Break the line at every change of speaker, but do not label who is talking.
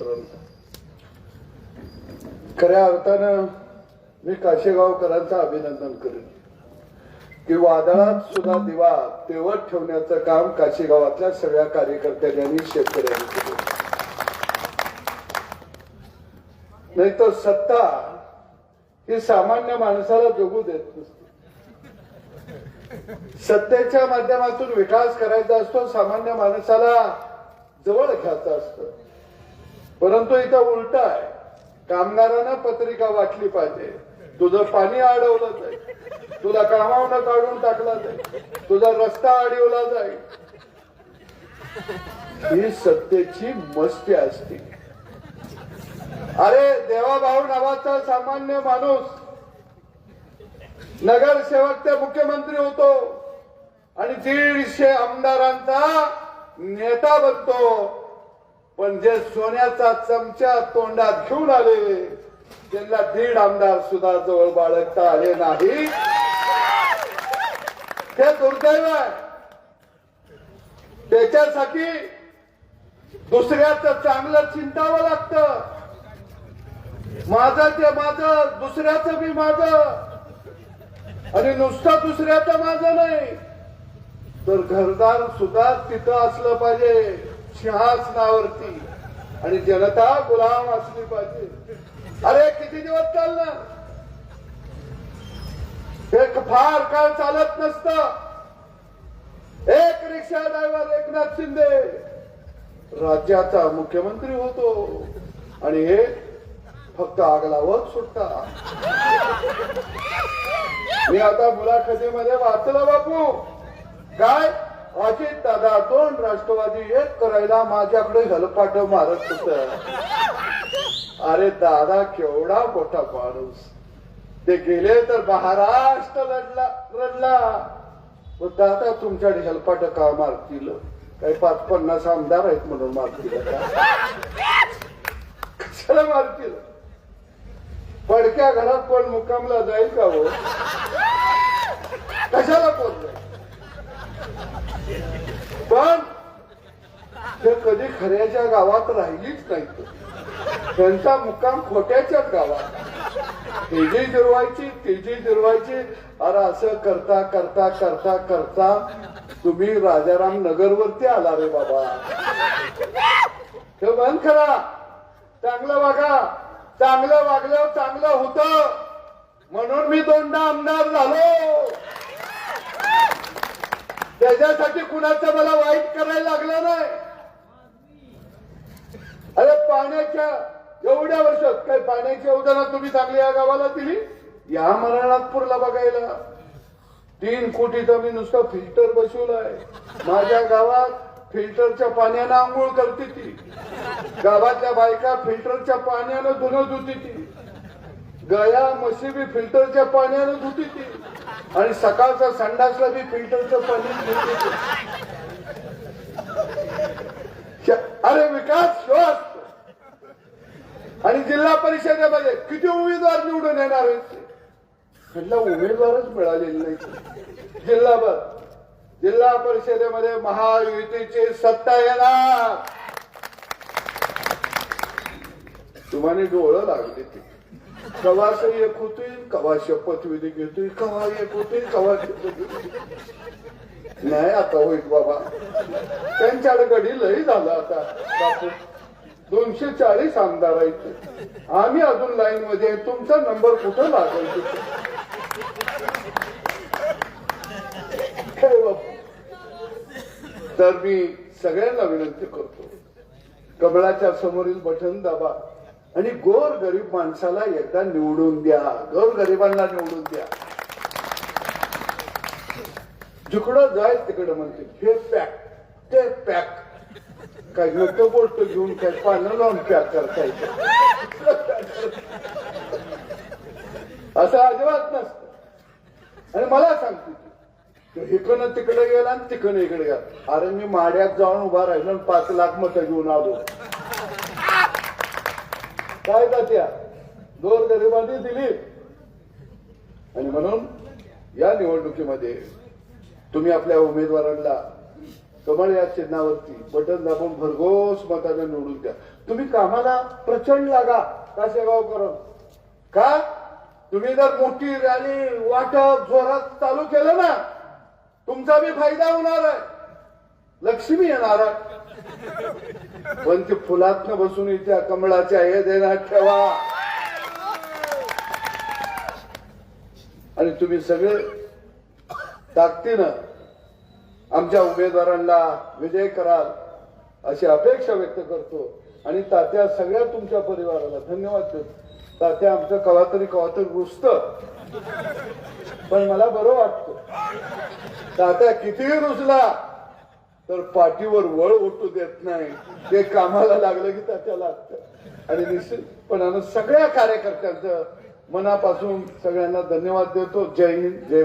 मित्रांनो खऱ्या अर्थानं मी काशेगावकरांचं अभिनंदन करेन. की वादळात सुद्धा दिवा तेवत ठेवण्याचं काम काशीगावातल्या सगळ्या कार्यकर्त्यांनी आणि शेतकऱ्यांनी केलं. नाही तर सत्ता ही सामान्य माणसाला जगू देत नसते. सत्तेच्या माध्यमातून विकास करायचा असतो सामान्य माणसाला जवळ घ्यायचा असतं. परंतु इथं उलट आहे. कामगारांना पत्रिका वाटली पाहिजे. तुझं पाणी अडवलं जाईल. तुला कामावनं काढून टाकला जाईल. तुझा रस्ता अडवला जाईल. ही सत्तेची मस्ती असते. अरे देवाभाऊ नावाचा सामान्य माणूस. नगरसेवक ते मुख्यमंत्री होतो. आणि दीडशे आमदारांचा नेता बनतो. पण जे सोन्याचा चमचा तोंडात घेऊन आले त्यांना दीड आमदार सुद्धा जवळ बाळगता आले नाही. हे दुर्दैव आहे. त्याच्यासाठी दुसऱ्याचं चांगलं चिंतावं लागतं. माझं ते माझं दुसऱ्याचं बी माझं. आणि नुसतं दुसऱ्याचं माझं नाही. तर घरदार सुद्धा तिथं असलं पाहिजे. सिंहासनावरती आणि जनता गुलाम असली पाहिजे. अरे किती दिवस चालणार? एक फार काळ चालत नसत. एक रिक्षा ड्रायव्हर एकनाथ शिंदे राज्याचा मुख्यमंत्री होतो. आणि हे फक्त आगलावत सुटता मी आता मुलाखतीमध्ये वाचलं बापू. काय? अजित दादा दोन राष्ट्रवादी एक करायला माझ्याकडे हलपाट मारत होत. अरे दादा केवढा मोठा माणूस. ते गेले तर महाराष्ट्र लढला रडला. मग दादा तुमच्याकडे हलपाट का मारतील? काही पाच पन्नास आमदार आहेत म्हणून मारतील कशाला मारतील? पडक्या घरात कोण मुक्कामला जाईल का हो कशाला कोण जाईल पण ते कधी खऱ्याच्या गावात राहिलीच नाही त्यांचा मुक्काम खोट्याच्याच गावात. तेजी जिरवायची तेजी जिरवायची अरे असं करता करता करता करता तुम्ही राजाराम नगर वरती आला रे बाबा. हे बंद करा. चांगलं वागा. चांगलं वागलं चांगलं होत. म्हणून मी दोनदा आमदार झालो. त्याच्यासाठी कुणाचं मला वाईट करायला लागलं नाही अरे पाण्याच्या एवढ्या वर्षात काय पाण्याची तुम्ही चांगली या गावाला दिली या मरणातपूरला बघायला. तीन कोटीचा मी नुसता फिल्टर बसवलाय. माझ्या गावात फिल्टरच्या पाण्यानं आंघोळ करते ती. गावातल्या बायका फिल्टरच्या पाण्यानं धुणं धुती ती. गया म्हशी बी फिल्टरच्या पाण्यानं धुती ती. आणि सकाळचा संडासला बी फिल्टरचं पाणी धुती अरे विकास श्वास! आणि जिल्हा परिषदेमध्ये किती उमेदवार निवडून येणार आहेत? त्यांना उमेदवारच मिळालेले नाही. जिल्हाभर जिल्हा परिषदेमध्ये महायुतीची सत्ता येणार. तुम्हाला डोळं लागले ते. कवास एक होतोय कवा शपथविधी घेतोय कवा एक होती कवा नाही आता होईल बाबा. त्यांच्याकडे गडी लई झालं आता. दोनशे चाळीस आमदार आहेत. आम्ही अजून लाईन मध्ये तुमचा नंबर कुठं लागेल तर मी सगळ्यांना विनंती करतो. कमळाच्या समोरील बटन दाबा आणि गोर गरीब माणसाला एकदा निवडून द्या. गोर गरिबांना निवडून द्या. जिकडं जाईल तिकडं म्हणते हे पॅक ते पॅक काय योग्य गोष्ट घेऊन काय पानं लावून पॅक करता येतं असं अजिबात नसत. आणि मला सांगते इकडनं तिकडे गेला आणि तिकडे इकडे गेला. अरे मी माड्यात जाऊन उभा राहिलो आणि पाच लाख मत घेऊन आलो. काय तात्या? दोन गरिबांनी दिली. आणि म्हणून या निवडणुकीमध्ये तुम्ही आपल्या उमेदवारांना कमळ या चिन्हावरती. बटन दाबून भरघोस मताने निवडून द्या. तुम्ही कामाला प्रचंड लागा. का सेवा करून? का? तुम्ही जर मोठी रॅली वाटप जोरात चालू केलं ना तुमचा बी फायदा होणार आहे. लक्ष्मी येणार आहे. पण ते फुलात बसून इथे कमळाच्या हे देण्यात ठेवा. आणि तुम्ही सगळे ताकदीनं आमच्या उमेदवारांना विजय कराल अशी अपेक्षा व्यक्त करतो. आणि तात्या सगळ्या तुमच्या परिवाराला धन्यवाद देतो. तात्या आमचं कवा तरी कवा तरी रुजत पण मला बरं वाटतं तात्या कितीही रुजला तर पाठीवर वळ उठू देत नाही. ते कामाला लागलं की त्याच्या लागतं. आणि निश्चितपणानं सगळ्या कार्यकर्त्यांचं मनापासून सगळ्यांना धन्यवाद देतो. जय हिंद जय